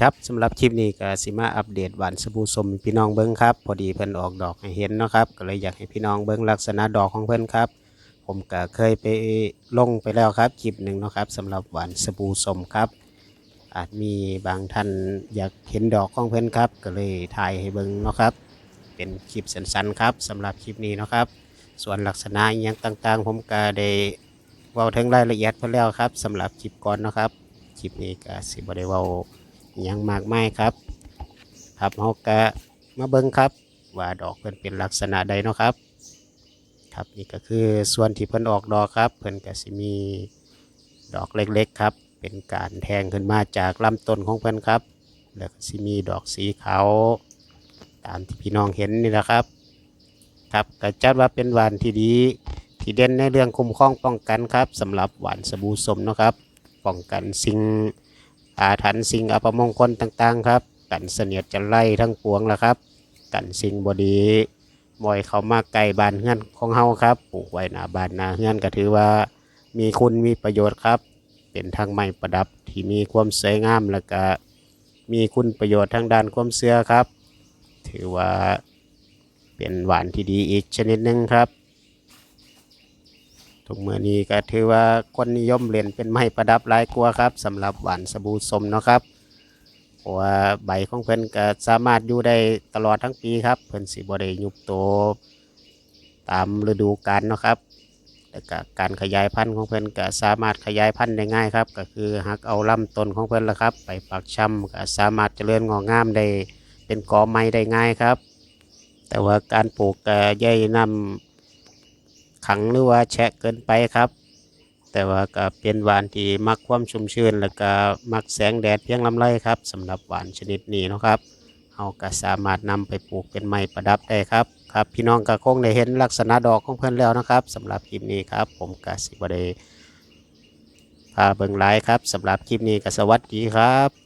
ครับสำหรับคลิปนี้ก็สิมาอัปเดตหวานสบู่สมพี่น้องเบิ้งครับพอดีเพิ่นออกดอกให้เห็นเนาะครับก็เลยอยากให้พี่น้องเบิ้งลักษณะดอกของเพิ่นครับ ผมก็เคยไปลงไปแล้วครับคลิปหนึ่งเนาะครับสำหรับหวานสบู่สมครับ อาจมีบางท่านอยากเห็นดอกของเพิ่นครับ ก็เลยถ่ายให้เบิ้งเนาะครับ เป็นคลิปสั้นๆครับสำหรับคลิปนี้เนาะครับ ส่วนลักษณะอหยังต่างๆ ผมก็ได้เว้าถึงรายละเอียดไปแล้วครับสำหรับคลิปก่อนเนาะครับคลิปนี้ก็สิบ่ได้เว้า อิหยังมากมายครับ ครับเฮาก็มาเบิ่งครับ ว่าดอกเพิ่นเป็นลักษณะใดเนาะครับ ครับนี่ก็คือส่วนที่เพิ่นออกดอกครับ เพิ่นก็สิมีดอกเล็กๆครับ เป็นการแทงขึ้นมาจากลำต้นของเพิ่นครับ แล้วก็สิมีดอกสีขาวตามที่พี่น้องเห็นนี่แหละครับ ครับก็จัดว่าเป็นหวานที่ดีที่เด่นในเรื่องคุ้มครองป้องกันครับสำหรับหวานสบู่สมเนาะครับ ป้องกันสิ่ง อาถรรพ์สิ่งอัปมงคลต่างๆ ครับ กันเสนียดจันไล่ทั้งปวงและครับ กันสิ่งบดีบ่อยเขามาไกลบ้านเฮือนของเฮาครับปลูกไว้หน้าบ้านหน้าเฮือนก็ถือว่ามีคุณมีประโยชน์ครับ เป็นทางไม้ประดับที่มีความสวยงามแล้วก็มีคุณประโยชน์ทางด้านความเชื่อครับ ถือว่าเป็นหวานที่ดีอีกชนิดหนึ่งครับ ทุกเมื่อนี้ก็ถือว่าคนนิยมเล่นเป็นไม้ประดับหลายกว่าครับสำหรับหวานสบู่สมเนาะครับเพราะว่าใบของเพิ่นก็สามารถอยู่ได้ตลอดทั้งปีครับ เพิ่นสิบ่ได้ยุบโตตามฤดูกาลเนาะครับ แล้วก็การขยายพันธุ์ของเพิ่นก็สามารถขยายพันธุ์ได้ง่ายครับ ก็คือหักเอาลำต้นของเพิ่นละครับ ไปปักช้ำก็สามารถเจริญงอกงามได้เป็นกอไม้ได้ง่ายครับ แต่ว่าการปลูกก็ย่าให้นำ ขังหรือว่าแฉะเกินไปครับ แต่ว่าก็เป็นหวานที่มักความชุ่มชื้น แล้วก็มักแสงแดดเพียงลำไรครับสำหรับหวานชนิดนี้นะครับเราก็สามารถนำไปปลูกเป็นไม้ประดับได้ครับครับพี่น้องก็คงได้เห็นลักษณะดอกของเพื่อนแล้วนะครับสำหรับคลิปนี้ครับ ผมกสิบได้พาเบิ่งไลายครับสำหรับคลิปนี้ก็สวัสดีครับ